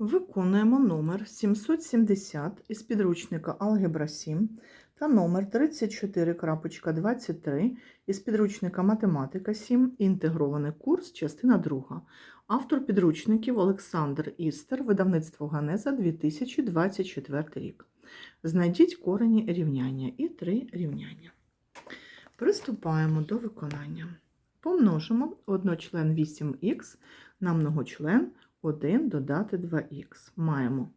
Виконуємо номер 770 із підручника Алгебра 7 та номер 34.23 із підручника Математика 7, інтегрований курс, частина 2. Автор підручників Олександр Істер, видавництво Ганеза 2024 рік. Знайдіть корені рівняння і три рівняння. Приступаємо до виконання. Помножимо одночлен 8х на многочлен 1 додати 2х. Маємо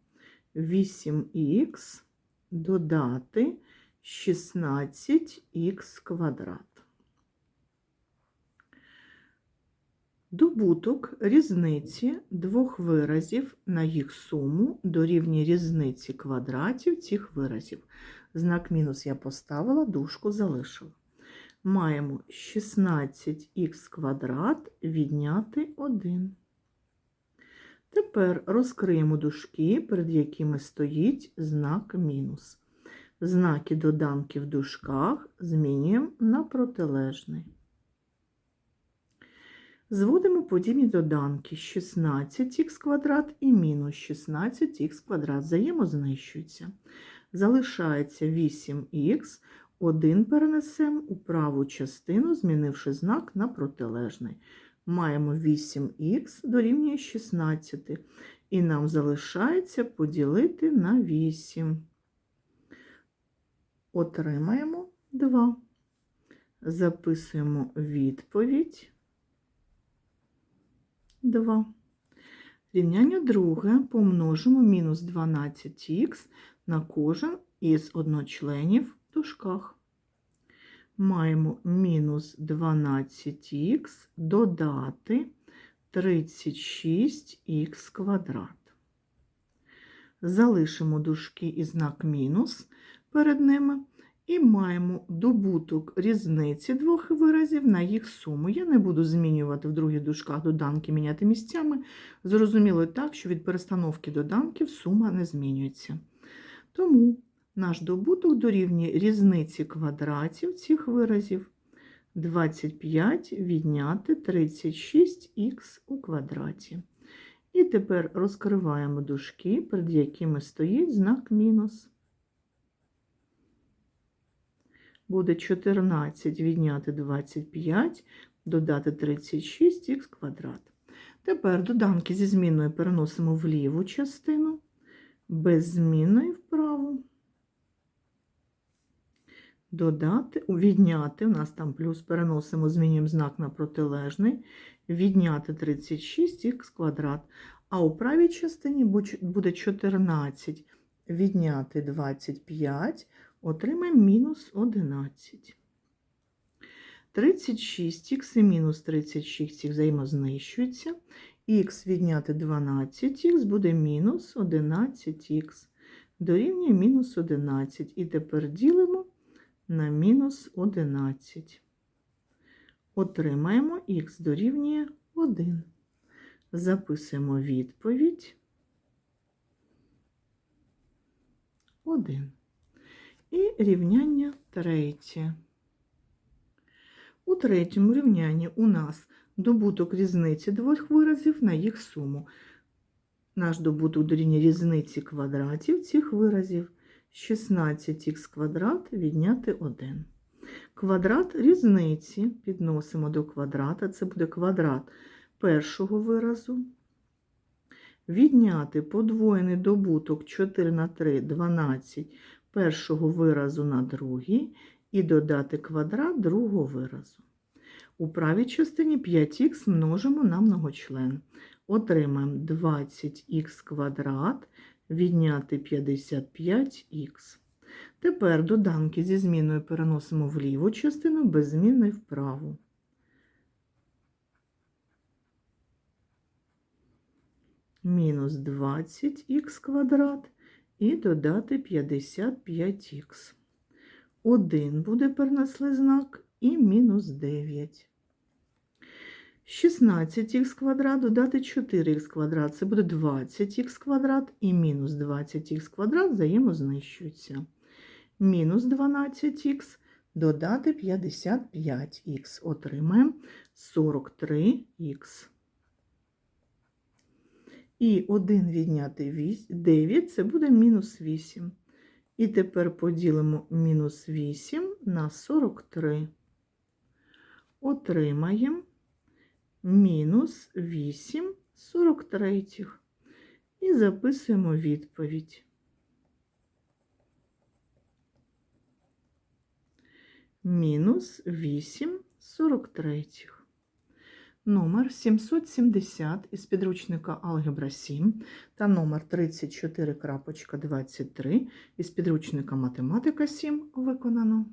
8х додати 16х квадрат. Добуток різниці двох виразів на їх суму дорівнює різниці квадратів цих виразів. Знак мінус я поставила, дужку залишила. Маємо 16х квадрат відняти 1. Тепер розкриємо дужки, перед якими стоїть знак мінус. Знаки доданки в дужках змінюємо на протилежний. Зводимо подібні доданки 16х квадрат і мінус 16х квадрат взаємознищуються. Залишається 8х, 1 перенесемо у праву частину, змінивши знак на протилежний маємо 8х дорівнює 16, і нам залишається поділити на 8. Отримаємо 2. Записуємо відповідь 2. Рівняння друге помножимо мінус 12х на кожен із одночленів в дужках маємо мінус 12х додати 36х квадрат. Залишимо дужки і знак мінус перед ними. І маємо добуток різниці двох виразів на їх суму. Я не буду змінювати в других дужках доданки міняти місцями. Зрозуміло так, що від перестановки доданків сума не змінюється. Тому наш добуток дорівнює різниці квадратів цих виразів 25 відняти 36х у квадраті. І тепер розкриваємо дужки, перед якими стоїть знак мінус. Буде 14 відняти 25, додати 36х квадрат. Тепер доданки зі зміною переносимо в ліву частину, без змінної в додати, відняти, у нас там плюс переносимо, змінюємо знак на протилежний, відняти 36х квадрат. А у правій частині буде 14 відняти 25, отримаємо мінус 11. 36х і мінус 36х взаємознищуються. Х відняти 12х буде мінус 11х. Дорівнює мінус 11. І тепер ділимо на мінус 11. Отримаємо х дорівнює 1. Записуємо відповідь 1. І рівняння третє. У третьому рівнянні у нас добуток різниці двох виразів на їх суму. Наш добуток дорівнює різниці квадратів цих виразів. 16х квадрат відняти 1. Квадрат різниці підносимо до квадрата, це буде квадрат першого виразу. Відняти подвоєний добуток 4 на 3 12 першого виразу на другий і додати квадрат другого виразу. У правій частині 5х множимо на многочлен. Отримаємо 20х квадрат відняти 55х. Тепер доданки зі зміною переносимо в ліву частину, без зміни в праву. Мінус 20х квадрат і додати 55х. 1 буде перенесли знак і мінус 9. 16х квадрат додати 4х квадрат, це буде 20х квадрат і мінус 20х квадрат взаємознищуються. Мінус 12х додати 55х. Отримаємо 43х. І 1 відняти 9 це буде мінус 8. І тепер поділимо мінус 8 на 43. Отримаємо мінус 8 43. І записуємо відповідь. Мінус 8 43. Номер 770 із підручника Алгебра 7 та номер 34.23 із підручника Математика 7 виконано.